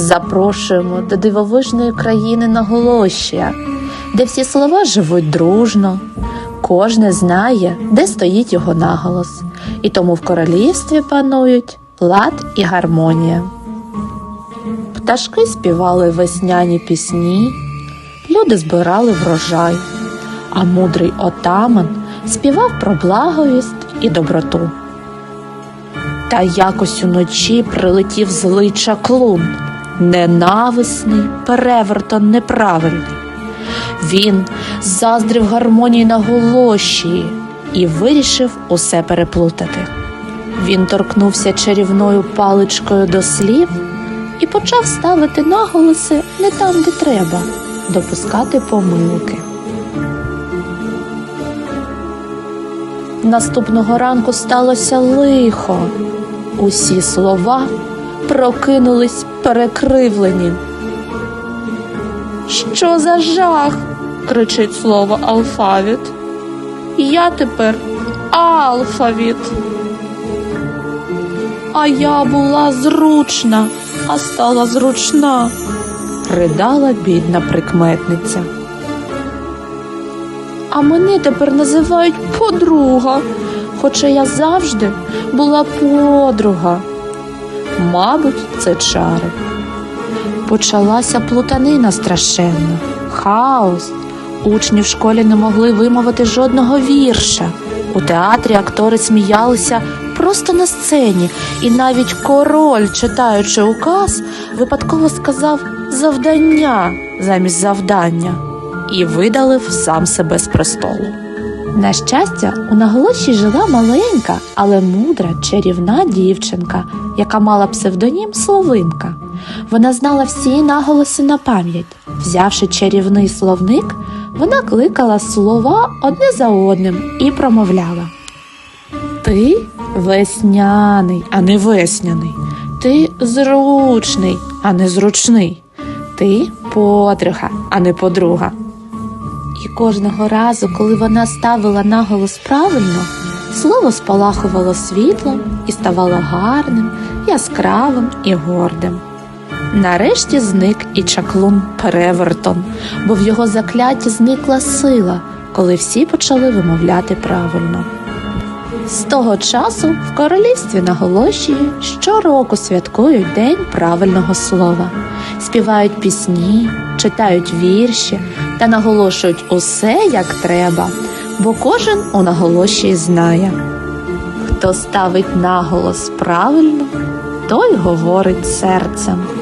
Запрошуємо до дивовижної країни Наголощія, де всі слова живуть дружно, кожне знає, де стоїть його наголос, і тому в королівстві панують лад і гармонія. Пташки співали весняні пісні, люди збирали врожай, а мудрий отаман співав про благовість і доброту. Та якось уночі прилетів злий чаклун, ненависний, перевертон неправильний. Він заздрив гармонії на голоші і вирішив усе переплутати. Він торкнувся чарівною паличкою до слів і почав ставити наголоси не там, де треба, допускати помилки. Наступного ранку сталося лихо. Усі слова прокинулись перекривлені. Що за жах? кричить слово алфавіт. Я тепер алфавіт. А я була зручна, а стала зручна, ридала бідна прикметниця. А мене тепер називають подруга, хоча я завжди була подруга. Мабуть, це чари. Почалася плутанина страшенна, хаос. Учні в школі не могли вимовити жодного вірша. У театрі актори сміялися просто на сцені, і навіть король, читаючи указ, випадково сказав завдання замість завдання і видалив сам себе з престолу. На щастя, у наголоші жила маленька, але мудра чарівна дівчинка, яка мала псевдонім Словинка. Вона знала всі наголоси на пам'ять. Взявши чарівний словник, вона кликала слова одне за одним і промовляла. Ти весняний, а не весняний. Ти зручний, а не зручний. Ти подруга, а не подруга. І кожного разу, коли вона ставила наголос правильно, слово спалахувало світлом і ставало гарним, яскравим і гордим. Нарешті зник і чаклун Перевертон, бо в його закляті зникла сила, коли всі почали вимовляти правильно. З того часу в королівстві на щороку святкують День правильного слова, співають пісні, читають вірші та наголошують усе як треба, бо кожен у наголоші знає. Хто ставить наголос правильно, той говорить серцем.